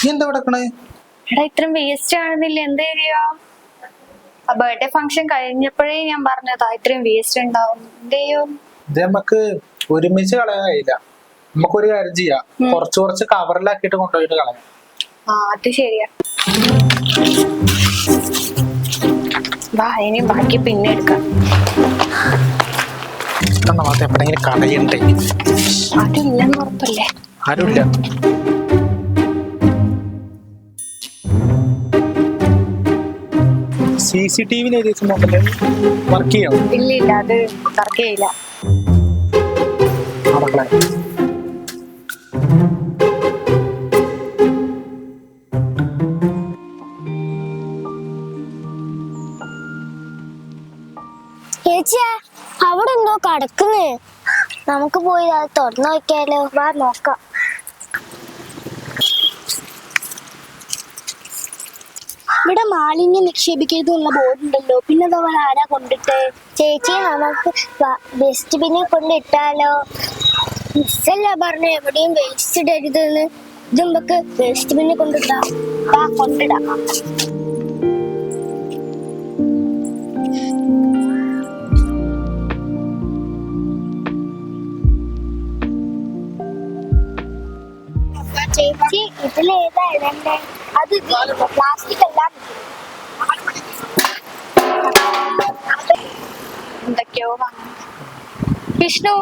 നീ എന്താ കിടക്കണേ എടാ ഇത്രയും വേസ്റ്റ് ആണെന്നില്ല? എന്ത് ചെയ്യാ ആ ബർത്ത്ഡേ ഫംഗ്ഷൻ കഴിഞ്ഞപ്പോഴേ ഞാൻ പറഞ്ഞതാ ഇത്രയും വേസ്റ്റ് ഉണ്ടാവും. എന്ത് ചെയ്യും? ഇത് നമുക്ക് ഒരുമിച്ച് കളയാൻ കഴിയില്ല. നമുക്കൊരു കാര്യം ചെയ്യാം. കുറച്ച് കുറച്ച് കവറിലാക്കിയിട്ട് കൊണ്ടുപോയിട്ട് കളയാം. ആ അത് ശരിയാ. വാ ഇനി ബാക്കി പിന്നെ എടുക്കാം. മാത്രം എപ്പോഴെങ്കിലും കളയണ്ടേ അതില്ലെന്ന് ഉറപ്പല്ലേ? ആരുമില്ല. സി സി ടി വിയിൽ നോക്കട്ടെ വർക്ക് ചെയ്യാം? ഇല്ല ഇല്ല അത് വർക്ക് ചെയ്യില്ല. മക്കളെ. ചേച്ചിയാ അവിടെ എന്തോ കടക്കുന്നേ. നമുക്ക് പോയി അത് തുറന്നു നോക്കിയാലോ? വാ നോക്കാം. ഇവിടെ മാലിന്യം നിക്ഷേപിക്കരുത് എന്നുള്ള ബോർഡ് ഉണ്ടല്ലോ പിന്നെ അതവൻ ആരാ കൊണ്ടിട്ട്? ചേച്ചി നമുക്ക് വേസ്റ്റ് ബിന്നിൽ കൊണ്ടിട്ടാലോ മിസ്സല്ല പറഞ്ഞ എവിടെയും വേസ്റ്റ് ഇടരുതെന്ന്. ഇത് നമുക്ക് വേസ്റ്റ് ബിന്നിൽ കൊണ്ടിട്ടാ കൊണ്ടിടാം. ചേച്ചി ഇതിലേതാ ഇടണ്ടേ? അത് പ്ലാസ്റ്റിക് എല്ലാം എന്തൊക്കെയോ വിഷ്ണു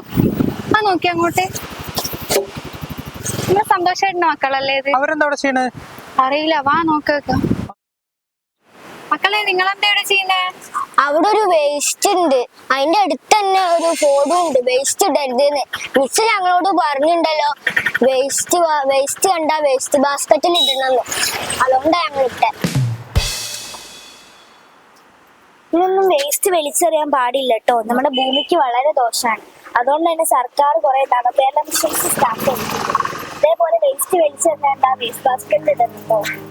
ആ നോക്കി അങ്ങോട്ട്. സന്തോഷമായിട്ട് മക്കളല്ലേ ഇത്? അവരെന്താ ചെയ്യണേ? അറിയില്ല വാ നോക്ക് മക്കളെ നിങ്ങൾ എന്താ ഇവിടെ ചെയ്യുന്നേ? അവിടെ ഒരു വേസ്റ്റ് ഉണ്ട്. അതിന്റെ അടുത്ത് തന്നെ ഒരു ബോർഡും ഉണ്ട്. വേസ്റ്റ് ഇടരുതെന്ന് മിസ് ഞങ്ങളോട് പറഞ്ഞിട്ടുണ്ടല്ലോ വേസ്റ്റ് വേസ്റ്റ് കണ്ട വേസ്റ്റ് ബാസ്ക്കറ്റിൽ ഇടണമെന്ന് അതുകൊണ്ടാ ഞങ്ങൾ ഇട്ടെ. ഇതൊന്നും വേസ്റ്റ് വലിച്ചെറിയാൻ പാടില്ല കേട്ടോ നമ്മുടെ ഭൂമിക്ക് വളരെ ദോഷമാണ് അതുകൊണ്ട് തന്നെ സർക്കാർ കുറെ തണുപ്പേരുടെ മിഷൻസ് സ്റ്റാർട്ട് ചെയ്തിട്ടുണ്ട് ഇതേപോലെ വേസ്റ്റ് വലിച്ചെറിയാണ്ട് ആ വേസ്റ്റ് ബാസ്ക്കറ്റിൽ ഇടണം